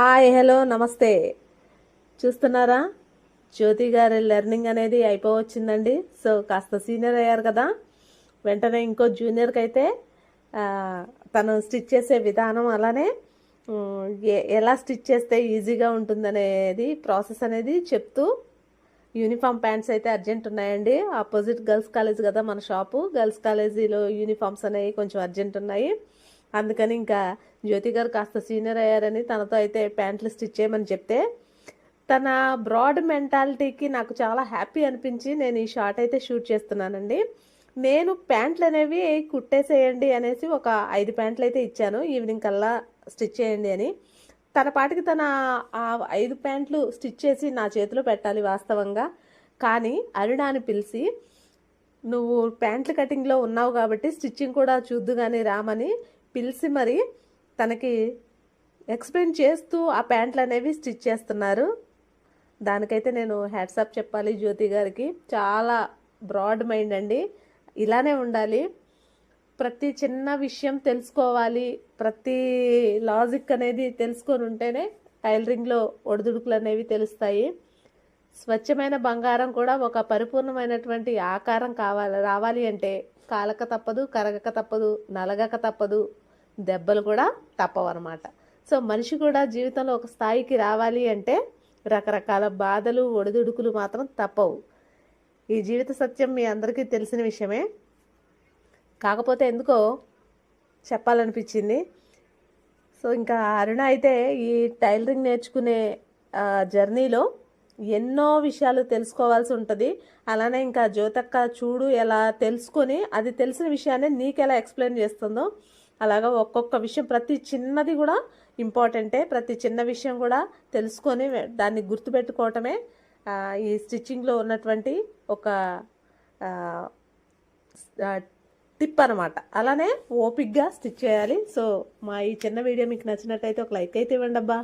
Hi hello నమస్తే. చూస్తున్నారా? జ్యోతి గారి లెర్నింగ్ అనేది అయిపోవచ్చిందండి. సో కాస్త సీనియర్ అయ్యారు కదా. వెంటనే ఇంకో జూనియర్కి అయితే తను స్టిచ్ చేసే విధానం అలానే ఎలా స్టిచ్ చేస్తే ఈజీగా ఉంటుందనేది ప్రాసెస్ అనేది చెప్తూ యూనిఫామ్ ప్యాంట్స్ అయితే అర్జెంట్ ఉన్నాయండి. ఆపోజిట్ గర్ల్స్ కాలేజ్ కదా మన షాపు. గర్ల్స్ కాలేజీలో యూనిఫామ్స్ అనేవి కొంచెం అర్జెంట్ ఉన్నాయి. అందుకని ఇంకా జ్యోతి గారు కాస్త సీనియర్ అయ్యారని తనతో అయితే ప్యాంట్లు స్టిచ్ చేయమని చెప్తే తన బ్రాడ్ మెంటాలిటీకి నాకు చాలా హ్యాపీ అనిపించి నేను ఈ షార్ట్ అయితే షూట్ చేస్తున్నానండి. నేను ప్యాంట్లు అనేవి కుట్టేసేయండి అనేసి ఒక ఐదు ప్యాంట్లు అయితే ఇచ్చాను. ఈవినింగ్ కల్లా స్టిచ్ చేయండి అని. తన పాటికి తన ఆ ఐదు ప్యాంట్లు స్టిచ్ చేసి నా చేతిలో పెట్టాలి వాస్తవంగా. కానీ అరుణాని పిలిచి నువ్వు ప్యాంట్ల కటింగ్లో ఉన్నావు కాబట్టి స్టిచ్చింగ్ కూడా చూద్దు కానీ రామని పిలిచి మరి తనకి ఎక్స్ప్లెయిన్ చేస్తూ ఆ ప్యాంట్లు అనేవి స్టిచ్ చేస్తున్నారు. దానికైతే నేను హ్యాట్సాప్ చెప్పాలి జ్యోతి గారికి. చాలా బ్రాడ్ మైండ్ అండి. ఇలానే ఉండాలి. ప్రతి చిన్న విషయం తెలుసుకోవాలి. ప్రతి లాజిక్ అనేది తెలుసుకొని ఉంటేనే టైలరింగ్లో ఒడిదుడుకులు అనేవి తెలుస్తాయి. స్వచ్ఛమైన బంగారం కూడా ఒక పరిపూర్ణమైనటువంటి ఆకారం కావాలి రావాలి అంటే కాలక తప్పదు కరగక తప్పదు నలగక తప్పదు. దెబ్బలు కూడా తప్పవు అనమాట సో మనిషి కూడా జీవితంలో ఒక స్థాయికి రావాలి అంటే రకరకాల బాధలు ఒడిదుడుకులు మాత్రం తప్పవు. ఈ జీవిత సత్యం మీ అందరికీ తెలిసిన విషయమే. కాకపోతే ఎందుకో చెప్పాలనిపించింది. సో ఇంకా అరుణ అయితే ఈ టైలరింగ్ నేర్చుకునే జర్నీలో ఎన్నో విషయాలు తెలుసుకోవాల్సి ఉంటుంది. అలానే ఇంకా జ్యోతక్క చూడు ఎలా తెలుసుకొని అది తెలిసిన విషయాన్ని నీకు ఎలా ఎక్స్ప్లెయిన్ చేస్తుందో అలాగా ఒక్కొక్క విషయం ప్రతి చిన్నది కూడా ఇంపార్టెంటే. ప్రతి చిన్న విషయం కూడా తెలుసుకొని దాన్ని గుర్తుపెట్టుకోవటమే ఈ స్టిచ్చింగ్లో ఉన్నటువంటి ఒక టిప్ అనమాట అలానే ఓపిక్గా స్టిచ్ చేయాలి. సో మా ఈ చిన్న వీడియో మీకు నచ్చినట్టయితే ఒక లైక్ అయితే ఇవ్వండి అబ్బా